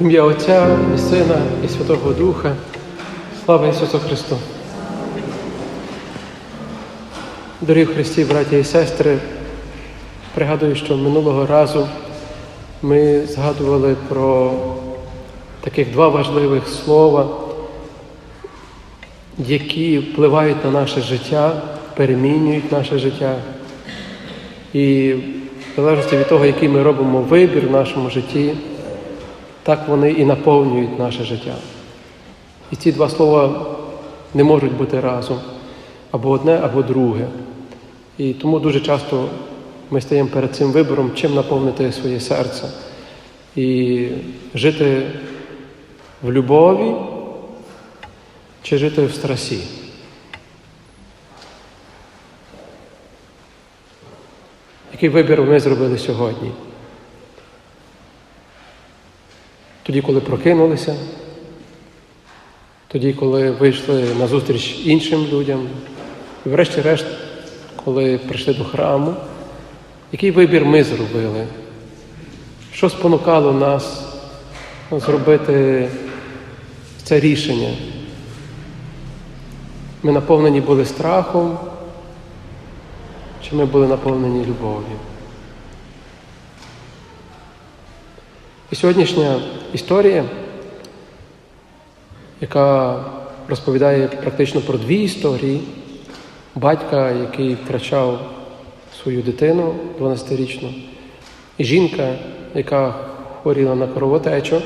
Ім'я Отця і Сина і Святого Духа. Слава Ісусу Христу. Дорогі Христі, браті і сестри, пригадую, що минулого разу ми згадували про таких два важливих слова, які впливають на наше життя, перемінюють наше життя. І в залежності від того, який ми робимо вибір в нашому житті, так вони і наповнюють наше життя. І ці два слова не можуть бути разом або одне, або друге. І тому дуже часто ми стаємо перед цим вибором, чим наповнити своє серце. І жити в любові чи жити в страсі. Який вибір ми зробили сьогодні? Тоді, коли прокинулися, тоді, коли вийшли на зустріч іншим людям, і врешті-решт, коли прийшли до храму, який вибір ми зробили? Що спонукало нас зробити це рішення? Ми наповнені були страхом, чи ми були наповнені любов'ю? І сьогоднішня історія, яка розповідає практично про дві історії батька, який втрачав свою дитину 12-річну, і жінка, яка хворіла на кровотечу.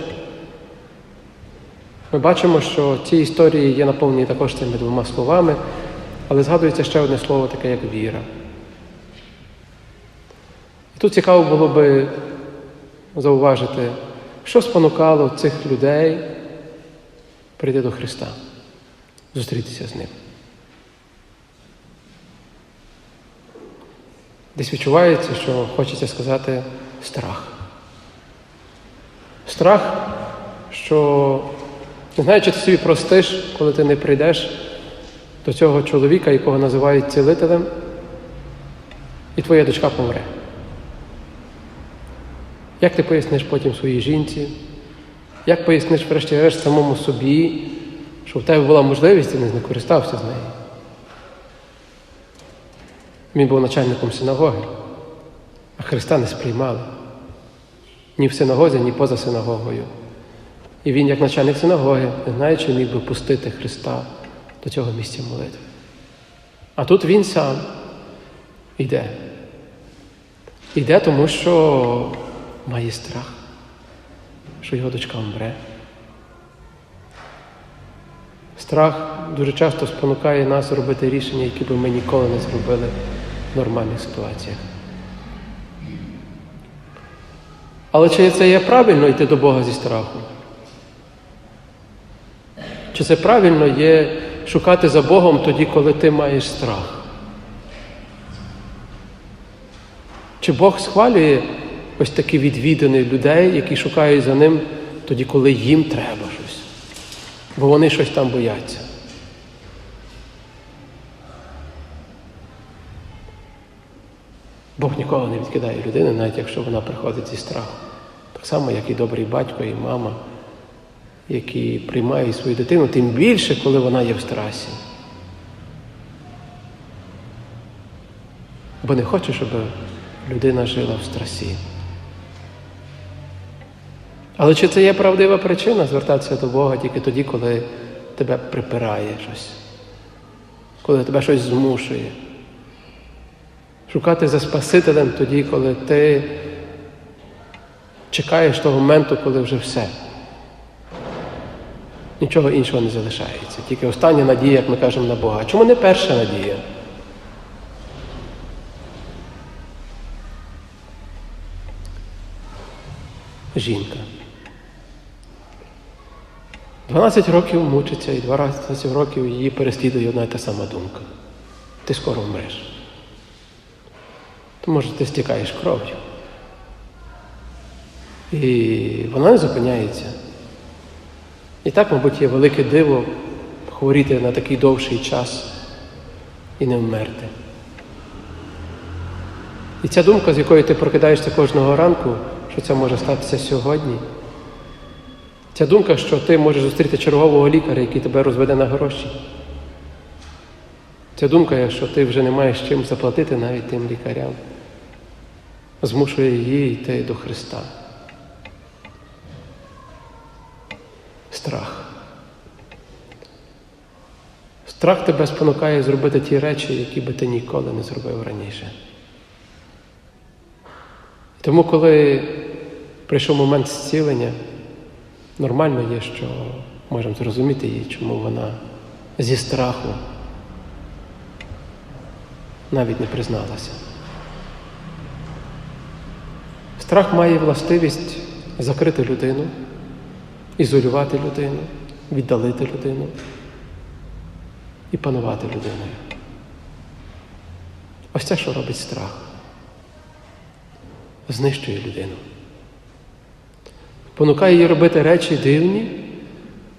Ми бачимо, що ці історії є наповнені також цими двома словами, але згадується ще одне слово, таке як віра. І тут цікаво було би зауважити, що спонукало цих людей прийти до Христа, зустрітися з Ним. Десь відчувається, що хочеться сказати страх. Страх, що не знаю, чи ти собі простиш, коли ти не прийдеш до цього чоловіка, якого називають цілителем, і твоя дочка помре. Як ти поясниш потім своїй жінці? Як поясниш, врешті-решт, самому собі, що в тебе була можливість, і не користався з нею? Він був начальником синагоги, а Христа не сприймали ні в синагозі, ні поза синагогою. І він, як начальник синагоги, не знає, чи міг би пустити Христа до цього місця молитви. А тут він сам йде. Йде, тому що має страх, що його дочка вмре. Страх дуже часто спонукає нас робити рішення, які би ми ніколи не зробили в нормальних ситуаціях. Але чи це є правильно йти до Бога зі страху? Чи це правильно є шукати за Богом тоді, коли ти маєш страх? Чи Бог схвалює ось такі відвідини людей, які шукають за ним тоді, коли їм треба щось, бо вони щось там бояться? Бог ніколи не відкидає людини, навіть якщо вона приходить зі страху. Так само, як і добрий батько, і мама, які приймають свою дитину, тим більше, коли вона є в страсі. Бо не хоче, щоб людина жила в страсі. Але чи це є правдива причина звертатися до Бога тільки тоді, коли тебе припирає щось, коли тебе щось змушує? Шукати за Спасителем тоді, коли ти чекаєш того моменту, коли вже все. Нічого іншого не залишається. Тільки остання надія, як ми кажемо, на Бога. Чому не перша надія? Жінка. 12 років мучиться і 12 років її переслідує одна і та сама думка. Ти скоро вмреш. То може ти стікаєш кров'ю. І вона не зупиняється. І так, мабуть, є велике диво хворіти на такий довший час і не вмерти. І ця думка, з якою ти прокидаєшся кожного ранку, що це може статися сьогодні, Ця думка, що ти можеш зустріти чергового лікаря, який тебе розведе на гроші. Ця думка, що ти вже не маєш чим заплатити навіть тим лікарям, змушує її йти до Христа. Страх. Страх тебе спонукає зробити ті речі, які би ти ніколи не зробив раніше. Тому, коли прийшов момент зцілення, нормально є, що можемо зрозуміти її, чому вона зі страху навіть не призналася. Страх має властивість закрити людину, ізолювати людину, віддалити людину і панувати людиною. Ось це, що робить страх. Знищує людину. Понукає її робити речі дивні,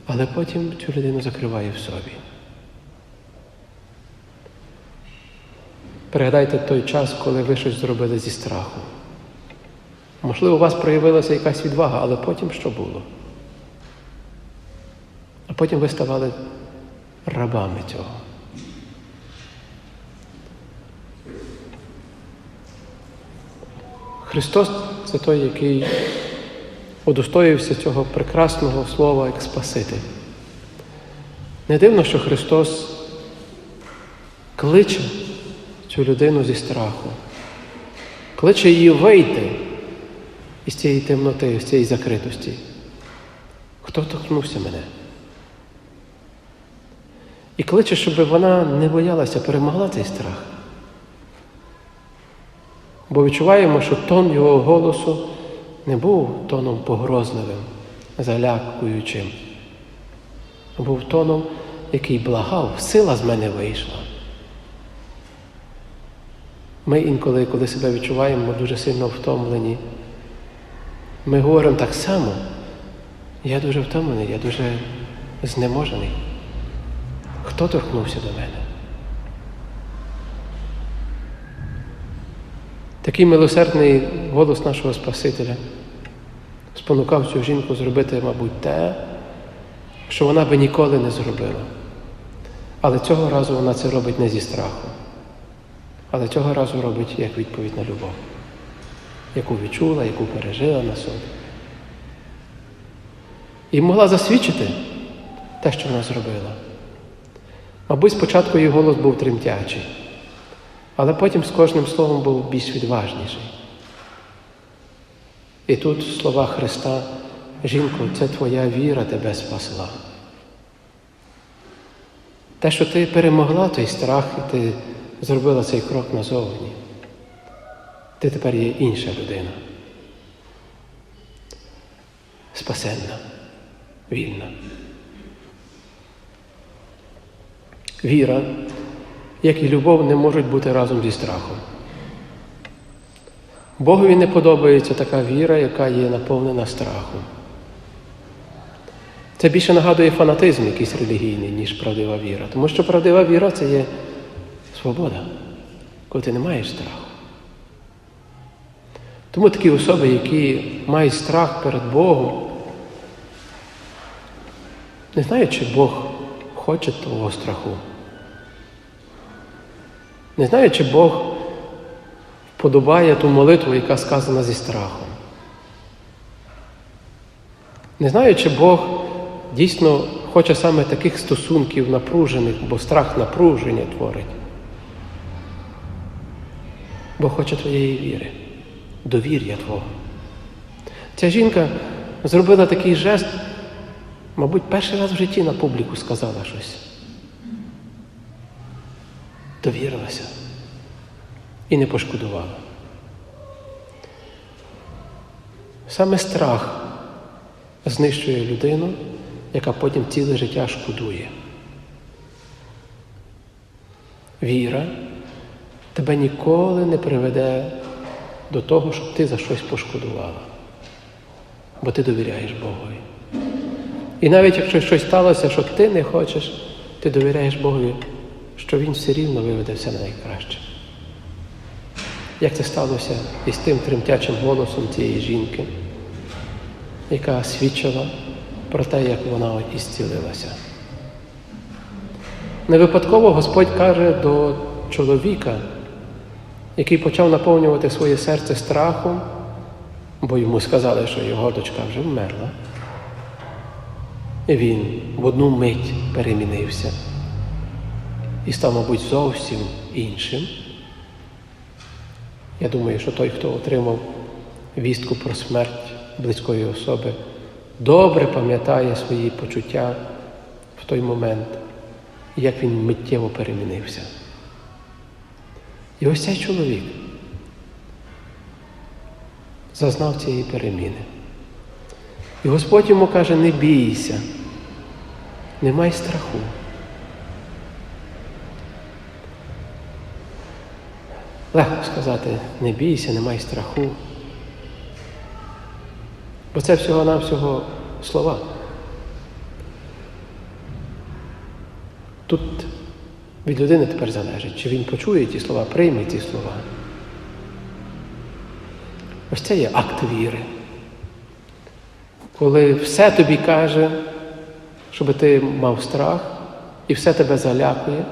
але потім цю людину закриває в собі. Пригадайте той час, коли ви щось зробили зі страху. Можливо, у вас проявилася якась відвага, але потім що було? А потім ви ставали рабами цього. Христос це той, який удостоївся цього прекрасного слова як Спаситель. Не дивно, що Христос кличе цю людину зі страху, кличе її вийти із цієї темноти, з цієї закритості. Хто торкнувся мене? І кличе, щоб вона не боялася, перемогла цей страх. Бо відчуваємо, що тон його голосу не був тоном погрозливим, залякуючим, був тоном, який благав, сила з мене вийшла. Ми інколи, коли себе відчуваємо дуже сильно втомлені, ми говоримо так само, я дуже втомлений, я дуже знеможений. Хто торкнувся до мене? Такий милосердний голос нашого Спасителя спонукав цю жінку зробити, мабуть, те, що вона би ніколи не зробила. Але цього разу вона це робить не зі страху, але цього разу робить як відповідь на любов, яку відчула, яку пережила на собі. І могла засвідчити те, що вона зробила. Мабуть, спочатку її голос був тремтячий, але потім з кожним словом був більш відважніший. І тут слова Христа, жінко, це твоя віра тебе спасла. Те, що ти перемогла той страх, і ти зробила цей крок назовні, ти тепер є інша людина. Спасенна, вільна. Віра, як і любов, не можуть бути разом зі страхом. Богові не подобається така віра, яка є наповнена страхом. Це більше нагадує фанатизм якийсь релігійний, ніж правдива віра. Тому що правдива віра це є свобода, коли ти не маєш страху. Тому такі особи, які мають страх перед Богом, не знають, чи Бог хоче того страху. Не знаю, чи Бог вподобає ту молитву, яка сказана зі страхом. Не знаю, чи Бог дійсно хоче саме таких стосунків напружених, бо страх напруження творить. Бог хоче твоєї віри, довір'я Твого. Ця жінка зробила такий жест, мабуть, перший раз в житті на публіку сказала щось довірилася і не пошкодувала. Саме страх знищує людину, яка потім ціле життя шкодує. Віра тебе ніколи не приведе до того, щоб ти за щось пошкодувала, бо ти довіряєш Богові. І навіть якщо щось сталося, що ти не хочеш, ти довіряєш Богові, що Він все рівно виведе все на найкраще. Як це сталося із тим тремтячим голосом цієї жінки, яка свідчила про те, як вона ісцілилася. Не випадково Господь каже до чоловіка, який почав наповнювати своє серце страхом, бо йому сказали, що його дочка вже вмерла. І він в одну мить перемінився і став, мабуть, зовсім іншим. Я думаю, що той, хто отримав вістку про смерть близької особи, добре пам'ятає свої почуття в той момент, як він миттєво перемінився. І ось цей чоловік зазнав цієї переміни. І Господь йому каже, не бійся, не май страху. Легко сказати, не бійся, не май страху. Бо це всього-навсього слова. Тут від людини тепер залежить, чи він почує ті слова, прийме ті слова. Ось це є акт віри. Коли все тобі каже, щоб ти мав страх, і все тебе залякує,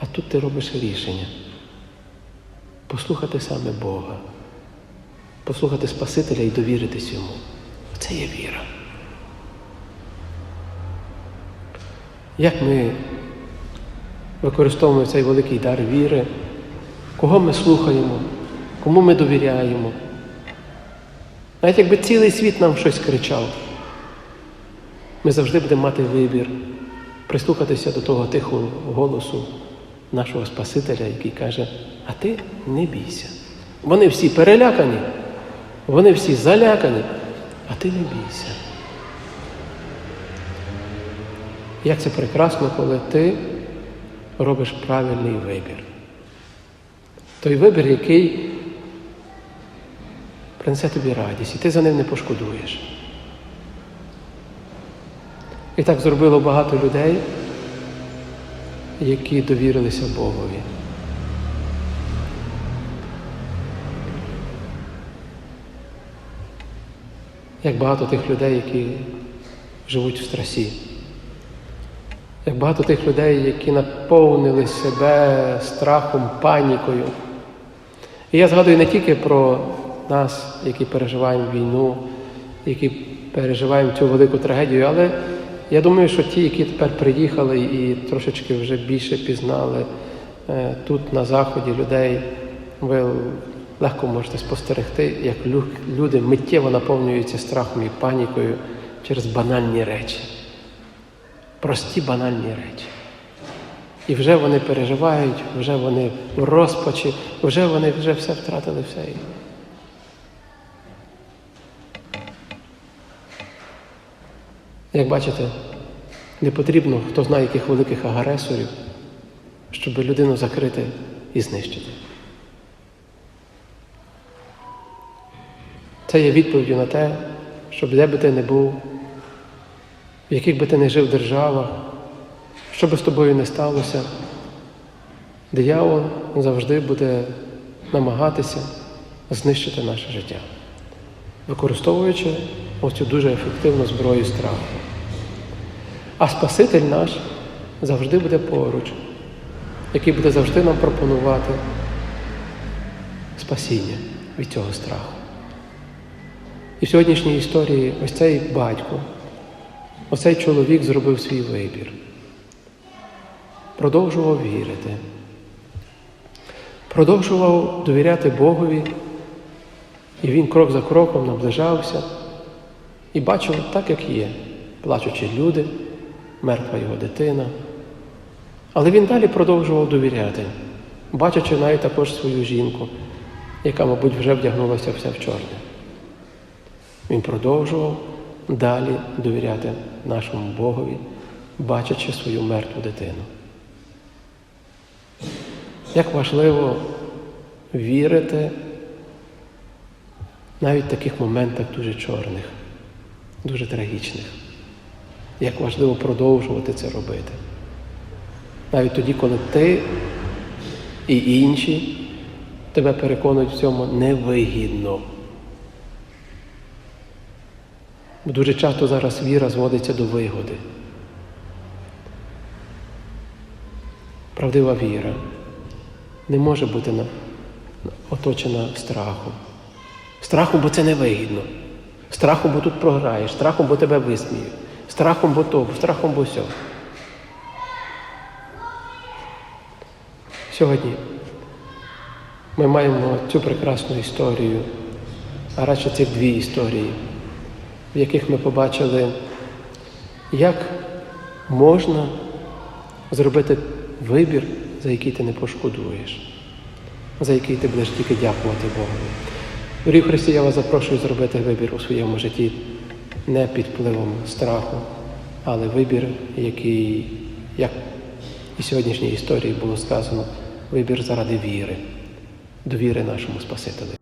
а тут ти робиш рішення. Послухати саме Бога, послухати Спасителя і довіритись йому. Це є віра. Як ми використовуємо цей великий дар віри, кого ми слухаємо, кому ми довіряємо. Навіть якби цілий світ нам щось кричав, ми завжди будемо мати вибір, прислухатися до того тихого голосу нашого Спасителя, який каже, а ти не бійся. Вони всі перелякані, вони всі залякані, а ти не бійся. Як це прекрасно, коли ти робиш правильний вибір. Той вибір, який принесе тобі радість, і ти за ним не пошкодуєш. І так зробило багато людей, які довірилися Богові. Як багато тих людей, які живуть в страсі. Як багато тих людей, які наповнили себе страхом, панікою. І я згадую не тільки про нас, які переживаємо війну, які переживаємо цю велику трагедію, але я думаю, що ті, які тепер приїхали і трошечки вже більше пізнали е, тут, на Заході, людей, ви легко можете спостерегти, як люди миттєво наповнюються страхом і панікою через банальні речі. Прості банальні речі. І вже вони переживають, вже вони в розпачі, вже вони вже все втратили все. Як бачите, не потрібно, хто знає яких великих агресорів, щоб людину закрити і знищити. Це є відповіддю на те, щоб де би ти не був, в яких би ти не жив державах, що би з тобою не сталося, диявол завжди буде намагатися знищити наше життя, використовуючи оцю дуже ефективну зброю страху. А Спаситель наш завжди буде поруч, який буде завжди нам пропонувати спасіння від цього страху. І в сьогоднішній історії ось цей батько, ось цей чоловік зробив свій вибір, продовжував вірити, продовжував довіряти Богові, і він крок за кроком наближався. І бачив так, як є, плачучи люди, мертва його дитина. Але він далі продовжував довіряти, бачачи навіть також свою жінку, яка, мабуть, вже вдягнулася все в чорне. Він продовжував далі довіряти нашому Богові, бачачи свою мертву дитину. Як важливо вірити навіть в таких моментах дуже чорних, дуже трагічних. Як важливо продовжувати це робити. Навіть тоді, коли ти і інші тебе переконують в цьому невигідно. Бо дуже часто зараз віра зводиться до вигоди. Правдива віра не може бути оточена страхом. Страхом, бо це невигідно. Страхом, бо тут програєш, страхом, бо тебе висміють, страхом, бо то, страхом, бо сьо. Сьогодні ми маємо цю прекрасну історію, а радше цих дві історії, в яких ми побачили, як можна зробити вибір, за який ти не пошкодуєш, за який ти будеш тільки дякувати Богу. Дорогі Христі, я вас запрошую зробити вибір у своєму житті не під впливом страху, але вибір, який, як і сьогоднішній історії було сказано, вибір заради віри, довіри нашому Спасителю.